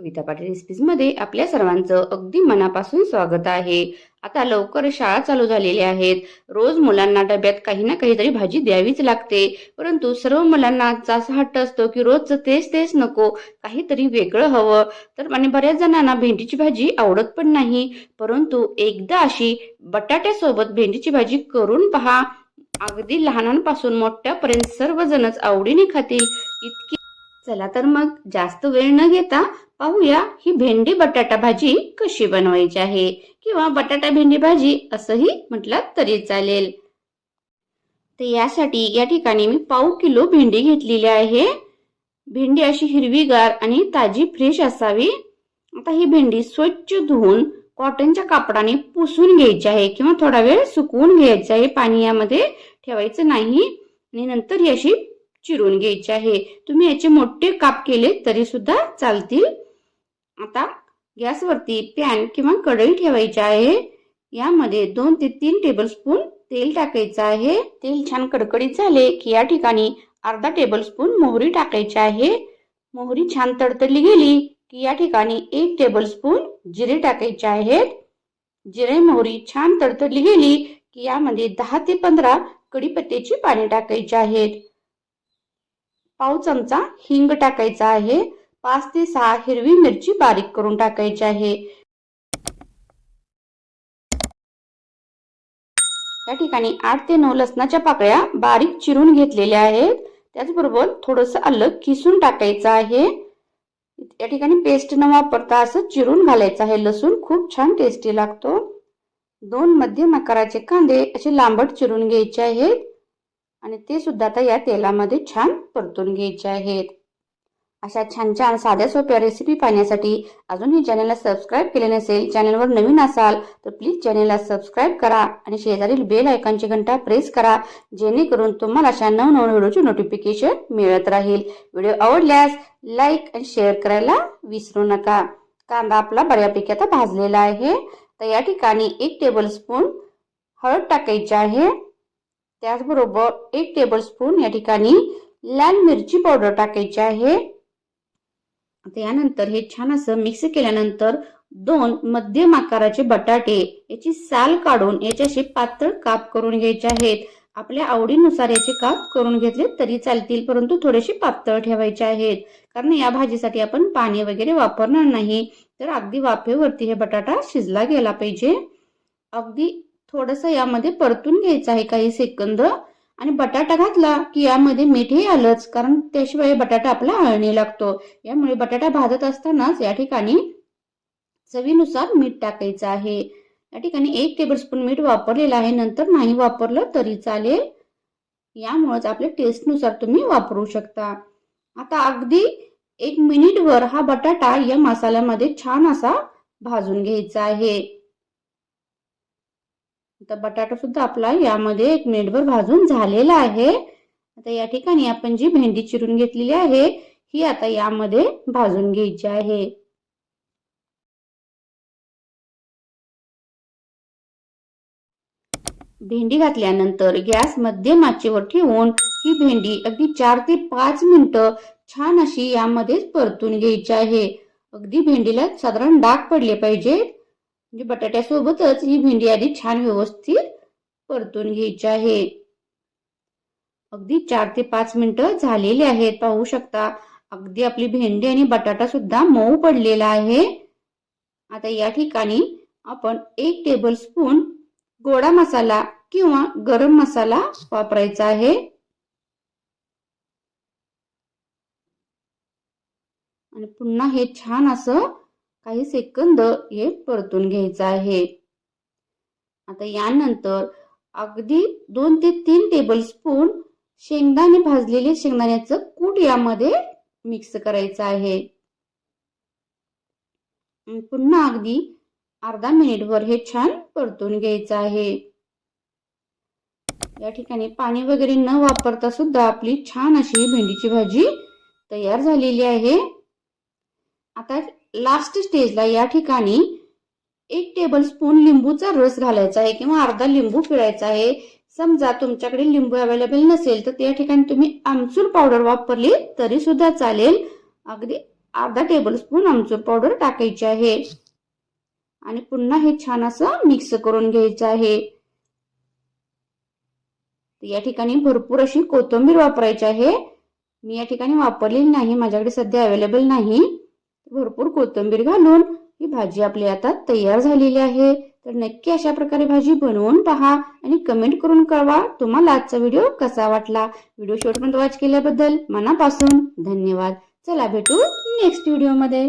कविता पाटील रेसिपीजमध्ये आपल्या सर्वांचं अगदी मनापासून स्वागत आहे. आता लवकर शाळा चालू झालेल्या आहेत. रोज मुलांना डब्यात काही ना काहीतरी भाजी द्यावीच लागते. परंतु सर्व मुलांना असा हट्ट असतो की रोजचं तेच तेच नको काहीतरी वेगळं हवं. तर आणि बऱ्याच जणांना भेंडीची भाजी आवडत पण नाही. परंतु एकदा अशी बटाट्यासोबत भेंडीची भाजी करून पहा. अगदी लहानांपासून मोठ्यापर्यंत सर्वजणच आवडीने खातील. इतकी चला तर मग जास्त वेळ न घेता पाहूया ही भेंडी बटाटा भाजी कशी बनवायची आहे किंवा बटाटा भेंडी भाजी असंही म्हटलं तरी चालेल. तर यासाठी या ठिकाणी मी पाव किलो भेंडी घेतलेली आहे. भेंडी अशी हिरवीगार आणि ताजी फ्रेश असावी. आता ही भेंडी स्वच्छ धुवून कॉटनच्या कापडाने पुसून घ्यायची आहे किंवा थोडा वेळ सुकवून घ्यायची आहे. पाणी यामध्ये ठेवायचं नाही आणि नंतर ही अशी चिरून घ्यायची आहे. तुम्ही याचे मोठे काप केले तरी सुद्धा चालतील. आता गॅसवरती पॅन किंवा कढई ठेवायची आहे. यामध्ये दोन ते तीन टेबलस्पून तेल टाकायचं आहे. तेल छान कडकडीत झाले की या ठिकाणी अर्धा टेबलस्पून मोहरी टाकायची आहे. मोहरी छान तडतडली गेली की या ठिकाणी एक टेबलस्पून जिरे टाकायचे आहेत. जिरे मोहरी छान तडतडली गेली की यामध्ये दहा ते पंधरा कढीपत्त्याची पाने टाकायची आहेत. पाव चमचा हिंग टाकायचा आहे. पाच ते सहा हिरवी मिरची बारीक करून टाकायची आहे. या ठिकाणी आठ ते नऊ लसणाच्या पाकळ्या बारीक चिरून घेतलेल्या आहेत. त्याचबरोबर थोडस अलग किसून टाकायचं आहे. या ठिकाणी पेस्ट न वापरता असं चिरून घालायचं आहे. लसूण खूप छान टेस्टी लागतो. दोन मध्यम आकाराचे कांदे असे लांबट चिरून घ्यायचे आहेत. आणि ते सुद्धा आता या तेलामध्ये छान परतून घ्यायचे आहेत. अशा छान छान साध्या सोप्या रेसिपी पाहण्यासाठी अजूनही चॅनलला सबस्क्राईब केले नसेल चॅनलवर नवीन असाल तर प्लीज चॅनलला सबस्क्राईब करा आणि शेजारील बेल आयकॉनची घंटा प्रेस करा जेणेकरून तुम्हाला अशा नवनवीन व्हिडिओची नोटिफिकेशन मिळत राहील. व्हिडिओ आवडल्यास लाईक आणि शेअर करायला विसरू नका. कांदा आपला बऱ्यापैकी आता भाजलेला आहे. तर या ठिकाणी एक टेबल स्पून हळद टाकायची आहे. त्याचबरोबर एक टेबलस्पून या ठिकाणी लाल मिरची पावडर टाकायची आहे. त्यानंतर यानंतर हे छान असं मिक्स केल्यानंतर दोन मध्यम आकाराचे बटाटे याची साल काढून याच्याशी पातळ काप करून घ्यायचे आहेत. आपल्या आवडीनुसार याचे काप करून घेतले तरी चालतील परंतु थोडेसे पातळ ठेवायचे आहेत. कारण या भाजीसाठी आपण पाणी वगैरे वापरणार नाही तर अगदी वाफेवरती हे बटाटा शिजला गेला पाहिजे. अगदी थोडस यामध्ये परतून घ्यायचं आहे काही सेकंद. आणि बटाटा घातला की यामध्ये मीठही आलंच कारण त्याशिवाय बटाटा आपला आळणी लागतो. यामुळे बटाटा भाजत असतानाच या ठिकाणी चवीनुसार मीठ टाकायचं आहे. या ठिकाणी एक टेबलस्पून मीठ वापरलेलं आहे. नंतर नाही वापरलं तरी चालेल. यामुळेच आपल्या टेस्टनुसार तुम्ही वापरू शकता. आता अगदी एक मिनिटवर हा बटाटा या मसाल्यामध्ये छान असा भाजून घ्यायचा आहे. आता बटाटा सुद्धा आपला यामध्ये एक मिनिटभर भाजून झालेला आहे. आता या ठिकाणी आपण जी भेंडी चिरून घेतलेली आहे ही आता यामध्ये भाजून घ्यायची आहे. भेंडी घातल्यानंतर गॅस मध्यम आचेवर ठेवून ही भेंडी अगदी चार ते पाच मिनिटं छान अशी यामध्येच परतून घ्यायची आहे. अगदी भेंडीला साधारण डाग पडले पाहिजेत. म्हणजे बटाट्यासोबतच ही भेंडी आधी छान व्यवस्थित परतून घ्यायची आहे. अगदी चार ते पाच मिनिटं झालेली आहेत. पाहू शकता अगदी आपली भेंडी आणि बटाटा सुद्धा मऊ पडलेला आहे. आता या ठिकाणी आपण एक टेबल स्पून गोडा मसाला किंवा गरम मसाला वापरायचा आहे. आणि पुन्हा हे छान असं काही सेकंद हे परतून घ्यायचं आहे. आता यानंतर अगदी दोन ते तीन टेबल स्पून शेंगदाणे भाजलेले शेंगदाण्याचं कूट यामध्ये मिक्स करायचं आहे. पुन्हा अगदी अर्धा मिनिटभर हे छान परतून घ्यायचं आहे. या ठिकाणी पाणी वगैरे न वापरता सुद्धा आपली छान अशी भेंडीची भाजी तयार झालेली आहे. आता लास्ट स्टेजला या ठिकाणी एक टेबल स्पून लिंबूचा रस घालायचा आहे किंवा अर्धा लिंबू पिळायचा आहे. समजा तुमच्याकडे लिंबू अवेलेबल नसेल तर त्या ठिकाणी तुम्ही आमचूर पावडर वापरली तरी सुद्धा चालेल. अगदी अर्धा टेबल स्पून आमचूर पावडर टाकायची आहे. आणि पुन्हा हे छान असं मिक्स करून घ्यायचं आहे. या ठिकाणी भरपूर अशी कोथिंबीर वापरायची आहे. मी या ठिकाणी वापरलेली नाही माझ्याकडे सध्या अवेलेबल नाही. भरपूर कोथिंबीर घालून ही भाजी आपली आता तयार झालेली आहे. तर नक्की अशा प्रकारे भाजी बनवून पहा आणि कमेंट करून कळवा तुम्हाला आजचा व्हिडिओ कसा वाटला. व्हिडिओ शेवटपर्यंत वॉच केल्याबद्दल मनापासून धन्यवाद. चला भेटू नेक्स्ट व्हिडिओमध्ये